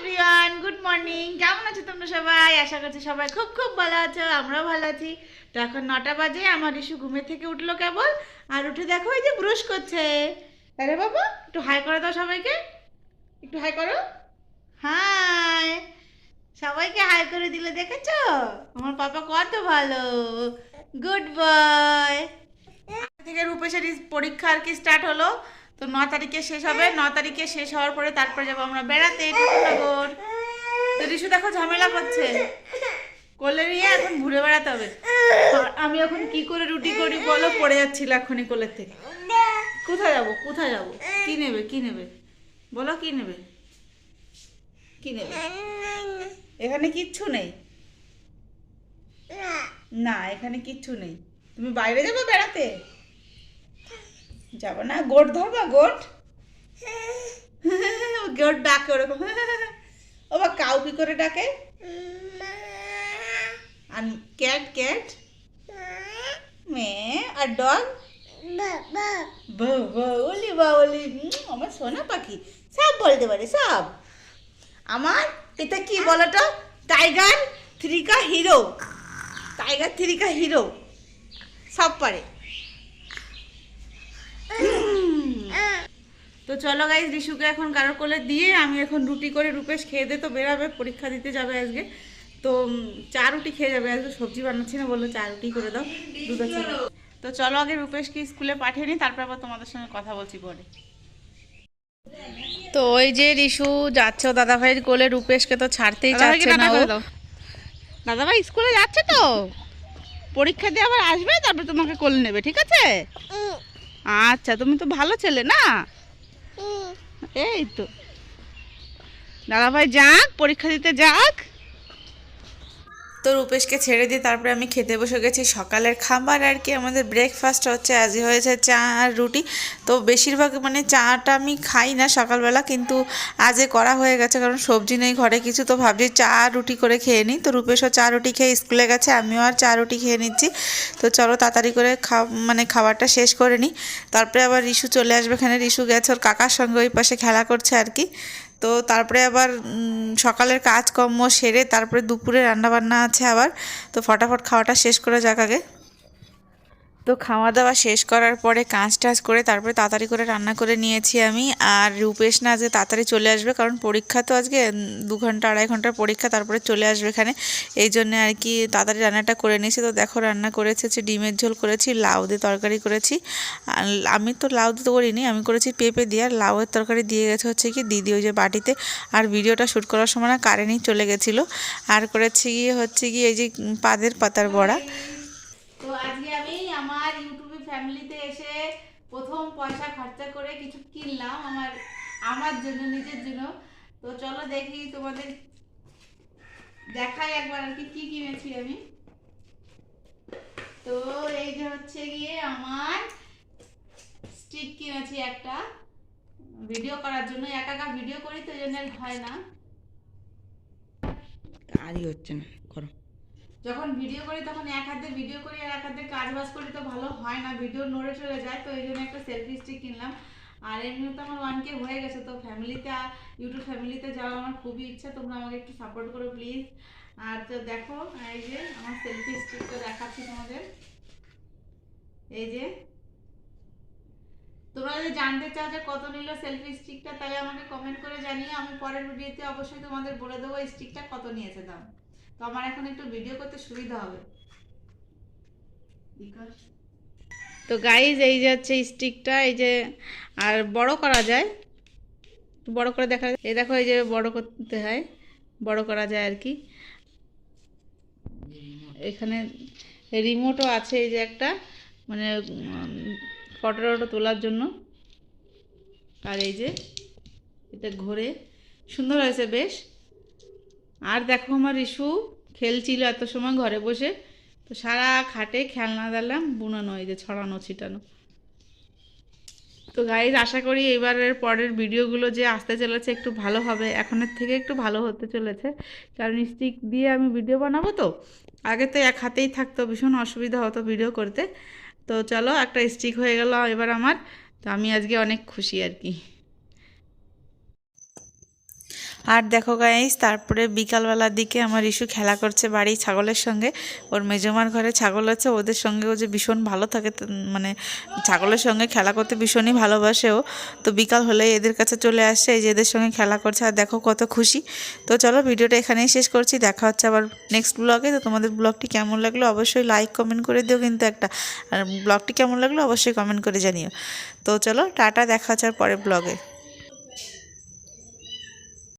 Everyone good morning কেমন আছো তোমরা সবাই? আশা করছি সবাই খুব খুব ভালো আছো, আমরাও ভালো আছি। তো এখন নটা বাজে, আমার ইস্যু থেকে উঠল কেবল, আর উঠে দেখো এই যে ব্রুশ করছে। আরে বাবা, একটু হাই করে দাও সবাইকে। একটু হাই করো। হাই। সবাইকে হাই করে দিলে দেখেছ? আমার পাপা কত ভালো। গুড বয় থেকে রূপেশের পরীক্ষা আর কি স্টার্ট হলো? তো ন তারিখে শেষ হবে, ন তারিখে শেষ হওয়ার পরে তারপরে যাব আমরা বেড়াতে, ঠাকুরনগর। তো রিশু দেখো ঝামেলা করছে। কোলে নিয়ে এখন ঘুরে বেড়াতে হবে। আমি এখন কি করে রুটি করি বলো? পড়ে যাচ্ছিল এখনই কোলের থেকে। কোথায় যাব? কোথায় যাব? কি নেবে? কি নেবে? বলো কি নেবে? কি নেবে? এখানে কিচ্ছু নেই। না, এখানে কিচ্ছু নেই। তুমি বাইরে যাবে বেড়াতে? যাব না গোট ধরবা গোট। গোট ডাকে ওরকম ও বা কাউ কি করে ডাকে? আর ক্যাট ক্যাট? মেয়ে আর ডগ? বাউলি বাউলি আমার সোনা পাখি। সব বলতে পারে সব। আমার এটা কি বলো তো টাইগার থ্রিকা হিরো। টাইগার থ্রিকা হিরো। সব পারে। তো চলো গাইজ রিশুকে এখন কারোর কোলে দিয়ে আমি এখন রুটি করে রূপেশ খেয়ে দে তো বেরাবে পরীক্ষা দিতে যাবে আজকে। তো চা রুটি খেয়ে যাবে আজকে সবজি বানাচ্ছি না বলল চা রুটি করে দাও দুধ আছে। তো চলো আগে রূপেশকে স্কুলে পাঠিয়ে নিই তারপর আবার তোমাদের সঙ্গে কথা বলছি পরে। তো ওই যে রিশু যাচ্ছে দাদা ভাইয়ের কোলে রূপেশকে তো ছাড়তেই চাচ্ছে না দাও। দাদাভাই স্কুলে যাচ্ছে তো। পরীক্ষা দিয়ে আবার আসবে তারপর তোমাকে কোলে নেবে ঠিক আছে? আচ্ছা তুমি তো ভালো ছেলে না? এই তো। দাদাভাই যাক পরীক্ষা দিতে যাক। তো রূপেশকে ছেড়ে দিয়ে তারপরে আমি খেতে বসে গেছি। সকালের খাবার আর কি, আমাদের ব্রেকফাস্ট হচ্ছে আজকে হয়েছে চা আর রুটি। তো বেশিরভাগ মানে চাটা আমি খাই না সকালবেলা, কিন্তু আজকে করা হয়ে গেছে, কারণ সবজি নেই ঘরে কিছু, তো ভাবছি চা রুটি করে খেয়ে নিই। তো রূপেশও চা রুটি খেয়ে স্কুলে গেছে, আমিও আর চা রুটি খেয়ে নিচ্ছি। তো চলো তাড়াতাড়ি করে খা মানে খাবারটা শেষ করে নিই। তারপরে আবার রিশু চলে আসবে, এখানে রিশু গেছে, ওর কাকার সঙ্গে ওই পাশে খেলা করছে আর কি। তো তারপরে আবার সকালের কাজকর্ম সেরে তারপরে দুপুরে রান্নাবান্না আছে আবার, তো ফটাফট খাওয়াটা শেষ করে যাক আগে। তো খাওয়া দাওয়া শেষ করার পরে কাজ টাজ করে তারপরে তাড়াতাড়ি করে রান্না করে নিয়েছি আমি। আর রূপেশ না আজকে তাড়াতাড়ি চলে আসবে, কারণ পরীক্ষা তো আজকে দু ঘণ্টা, আড়াই ঘণ্টার পরীক্ষা, তারপরে চলে আসবে এখানে। এই জন্য আর কি তাড়াতাড়ি রান্নাটা করে নিয়েছি। তো দেখো রান্না করেছি, হচ্ছে ডিমের ঝোল করেছি, লাউ দিয়ে তরকারি করেছি। আমি তো লাউ দিয়ে করিনি, আমি করেছি পেঁপে দিয়ে। আর লাউয়ের তরকারি দিয়ে গেছে হচ্ছে কি দিদি ওই যে বাটিতে। আর ভিডিওটা শ্যুট করার সময় না কারেন্টই চলে গেছিল। আর করেছি গিয়ে হচ্ছে কি এই যে পাদের পাতার বড়া তো আজকে আমি আমার ইউটিউবে ফ্যামিলিতে এসে প্রথম পয়সা খরচা করে কিছু কিনলাম আমার আমার জন্য, নিজের জন্য। তো চলো দেখি তোমাদের দেখাই একবার আর কি কি কিনেছি আমি। তো এই যে হচ্ছে গিয়ে আমার স্টিক কিনেছি একটা। ভিডিও করার জন্য, একা একা ভিডিও করি তো, এই জন্য হয় না। কাজই হচ্ছে না, করো। যখন ভিডিও করি, তখন এক হাতে ভিডিও করি আর এক হাতে কাজ বাজ করি তো ভালো হয় না। ভিডিও নড়ে চলে যায়, তো এই জন্য একটা সেলফি স্টিক কিনলাম। আর এমনি তো আমার ওয়ান কে হয়ে গেছে, তো ফ্যামিলিতে ইউটিউব ফ্যামিলিতে যাওয়ার আমার খুবই ইচ্ছা, তোমরা আমাকে একটু সাপোর্ট করো প্লিজ আর তো দেখো, এই যে আমার সেলফি স্টিকটা দেখাচ্ছি তোমাদের। এই যে। তোমরা যদি জানতে চাও যে কত নিল সেলফি স্টিকটা তাহলে আমাকে কমেন্ট করে জানিও। আমি পরের ভিডিওতে অবশ্যই তোমাদের বলে দেবো স্টিকটা কত নিয়েছে দাম। তো আমার এখন একটু ভিডিও করতে সুবিধা হবে। তো গাইজ এই যে হচ্ছে স্টিকটা এই যে, আর বড় করা যায়। বড় করে দেখা যায়। এই দেখো, এই যে বড় করতে হয়। বড় করা যায় আর কি। এখানে রিমোটও আছে এই যে একটা। মানে ফটো টটো তোলার জন্য। আর এই যে, এটা ঘোরে। সুন্দর হয়েছে বেশ। আর দেখো আমার ইস্যু খেলছিল এত সময় ঘরে বসে। তো সারা খাটে খেলনা দিলাম বুনানো, এই যে ছড়ানো, ছিটানো। তো গাইজ আশা করি এবারের পরের ভিডিওগুলো যে আসতে চলেছে একটু ভালো হবে। এখনের থেকে একটু ভালো হতে চলেছে। কারণ স্টিক দিয়ে আমি ভিডিও বানাবো তো। আগে তো এক হাতেই থাকতো, ভীষণ অসুবিধা হতো ভিডিও করতে। তো চলো, একটা স্টিক হয়ে গেল এবার আমার। তো আমি আজকে অনেক খুশি আর কি। আর দেখো গাইস তারপরে বিকালবেলার দিকে আমার ইস্যু খেলা করছে বাড়ি ছাগলের সঙ্গে। ওর মেজমার ঘরে ছাগল আছে, ওদের সঙ্গে ও যে ভীষণ ভালো থাকে মানে ছাগলের সঙ্গে খেলা করতে ভীষণই ভালোবাসে ও। তো বিকাল হলে এদের কাছে চলে আসছে, এই যে এদের সঙ্গে খেলা করছে, আর দেখো কত খুশি। তো চলো ভিডিওটা এখানেই শেষ করছি, দেখা হচ্ছে আবার নেক্সট ব্লগে তো তোমাদের ব্লগটি কেমন লাগল অবশ্যই লাইক কমেন্ট করে দিও কিন্তু একটা। আর ব্লগটি কেমন লাগল অবশ্যই কমেন্ট করে জানিও। তো চলো, টাটা, দেখা হচ্ছে আর পরের ব্লগে